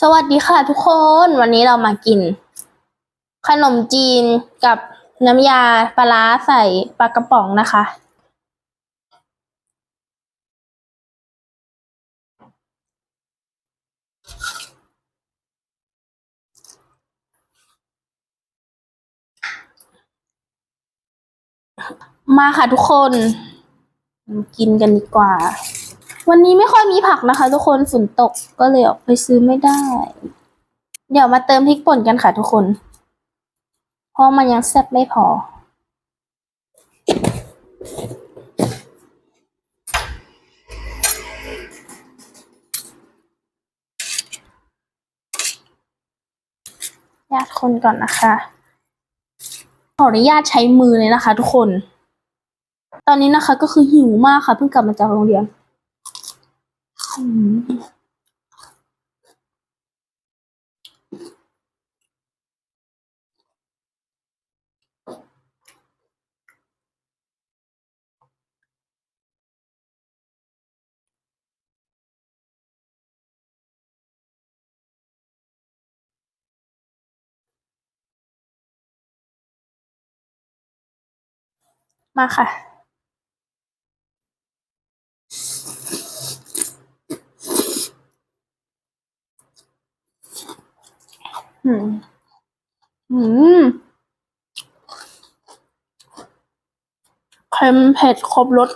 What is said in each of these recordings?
สวัสดีค่ะทุกคนวันนี้เรามากิน ขนมจีนกับน้ำยาปลาใส่ปลากระป๋องนะคะ มาค่ะทุกคน กินกันดีกว่า วันนี้ไม่ค่อยมีผักนะคะ ทุกคนฝนตกก็เลยออกไปซื้อไม่ได้ เดี๋ยวมาเติมพริกป่นกันค่ะทุกคน เพราะมันยังแซ่บไม่พอ ญาติคนก่อนนะคะ ขออนุญาตใช้มือเลยนะคะ ทุกคน ตอนนี้นะคะก็คือหิวมากค่ะ เพิ่งกลับมาจากโรงเรียน อืมมาค่ะ อืม อืมเค็มเผ็ดครบรส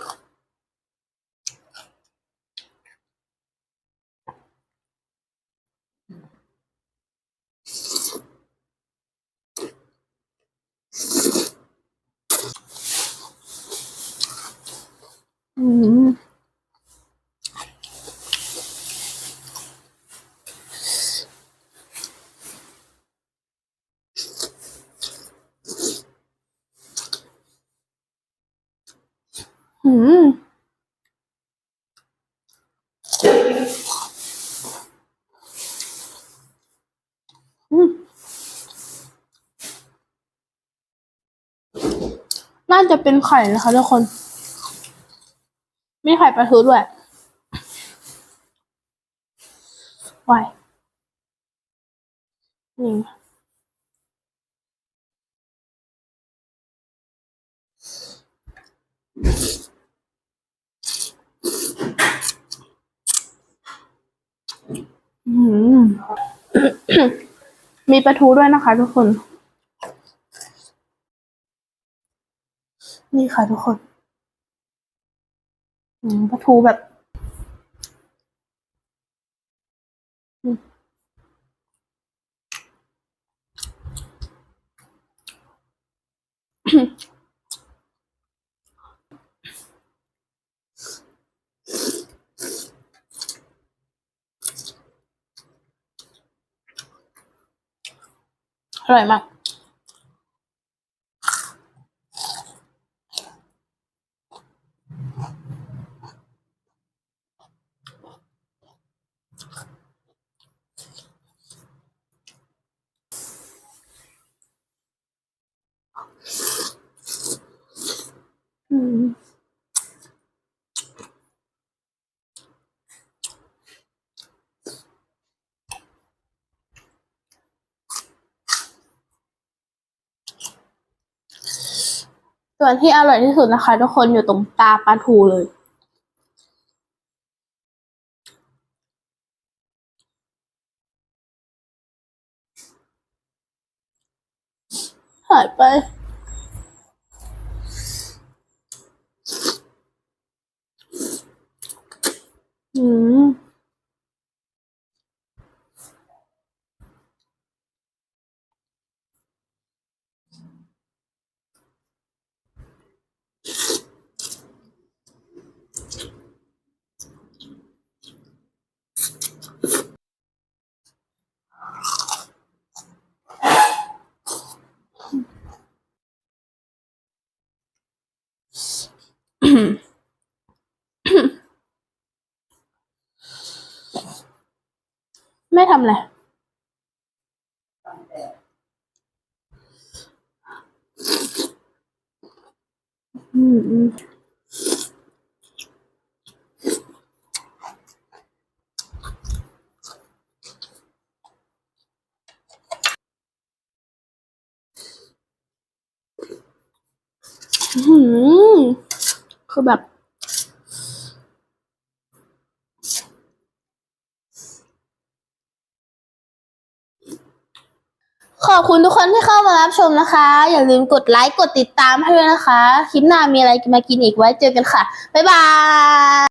อืมอื อืมน่าจะเป็นไข่นะคะทุกคน มีไข่ปลาทูด้วยวายนี่ มีปลาทูด้วยนะคะ ทุกคน นี่ค่ะทุกคนปลาทูแบบอืม อร่อยมาก ส่วนที่อร่อยที่สุดนะคะ ทุกคนอยู่ตรงตาปลาทูเลย หายไป ไม่ทำอะไรอืมอืม。 คือแบบ ขอบคุณทุกคนที่เข้ามารับชมนะคะ อย่าลืมกดไลค์ กดติดตามให้ด้วยนะคะ คลิปหน้ามีอะไรมากินอีกไว้เจอกันค่ะ บ๊ายบาย